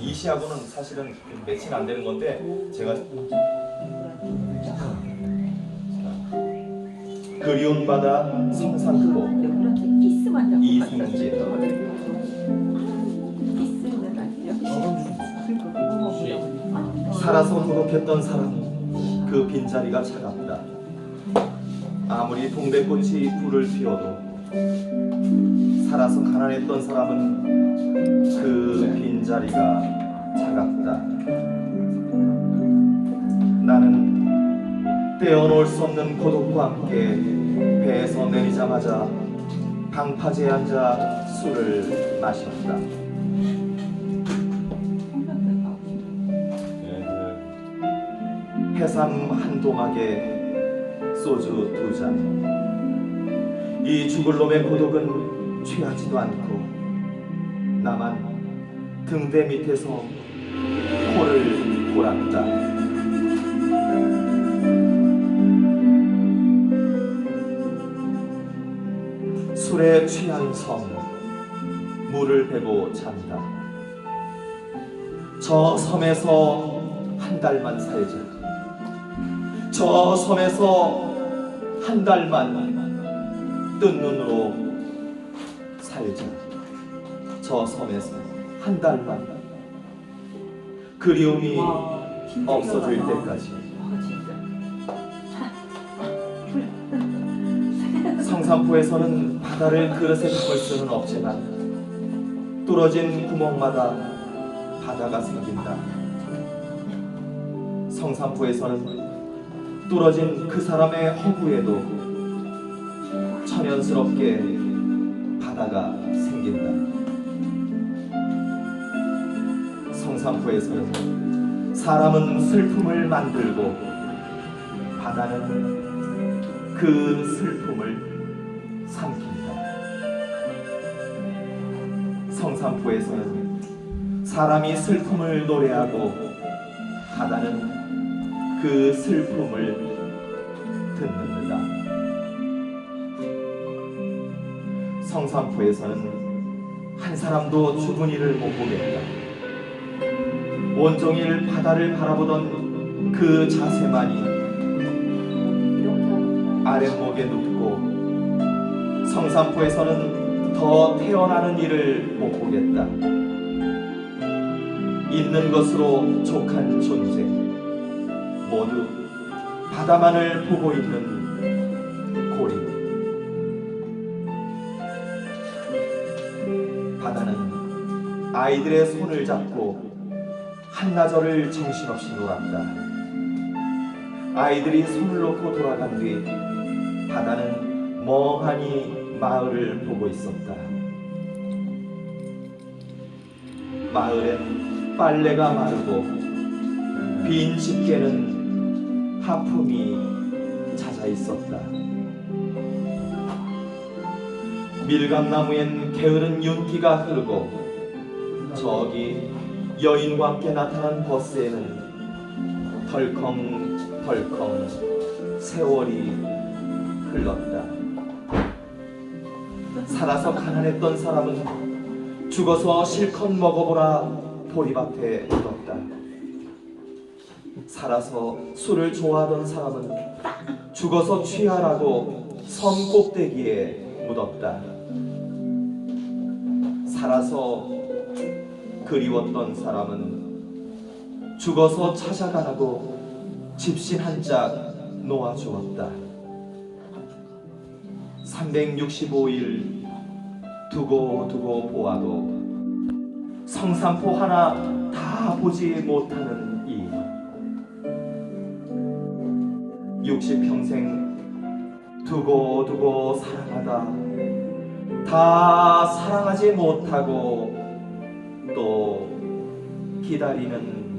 이 시하고는 사실은 매칭 안 되는 건데 제가 그리운 바다 성산포 키스만 이승진. 살아서 고독했던 사람 그 빈자리가 차갑다 아무리 동백꽃이 불을 피워도 살아서 가난했던 사람은 그 빈자리가 차갑다. 나는 떼어놓을 수 없는 고독과 함께 배에서 내리자마자 방파제에 앉아 술을 마셨다. 해삼 한 도막에 소주 두 잔. 이 죽을 놈의 고독은 취하지도 않고 나만 등대 밑에서 코를 골았다. 술에 취한 성 물을 베고 잔다. 저 섬에서 한 달만 살자. 저 섬에서 한 달만 뜬 눈으로 살자. 저 섬에서 한 달만 그리움이 없어질 때까지 성산포에서는 바다를 그릇에 담을 수는 없지만 뚫어진 구멍마다 바다가 생긴다. 성산포에서는 뚫어진 그 사람의 허구에도 천연스럽게 바다가 생긴다. 성산포에서는 사람은 슬픔을 만들고 바다는 그 슬픔을 삼킨다. 성산포에서는 사람이 슬픔을 노래하고 바다는 그 슬픔을 듣는다. 성산포에서는 한 사람도 죽은 이를 못 보겠다. 온종일 바다를 바라보던 그 자세만이 아랫목에 눕고 성산포에서는 더 태어나는 일을 못 보겠다. 있는 것으로 족한 존재 모두 바다만을 보고 있는 아이들의 손을 잡고 한나절을 정신없이 놀았다. 아이들이 손을 놓고 돌아간 뒤 바다는 멍하니 마을을 보고 있었다. 마을엔 빨래가 마르고 빈 집게는 하품이 잦아 있었다. 밀감나무엔 게으른 윤기가 흐르고 저기 여인과 함께 나타난 버스에는 덜컹덜컹 세월이 흘렀다. 살아서 가난했던 사람은 죽어서 실컷 먹어보라 보리밭에 묻었다. 살아서 술을 좋아하던 사람은 죽어서 취하라고 섬 꼭대기에 묻었다. 살아서 그리웠던 사람은 죽어서 찾아가라고 집신 한 짝 놓아주었다. 365일 두고 두고 보아도 성산포 하나 다 보지 못하는 이 60평생 두고 두고 사랑하다 다 사랑하지 못하고 또 기다리는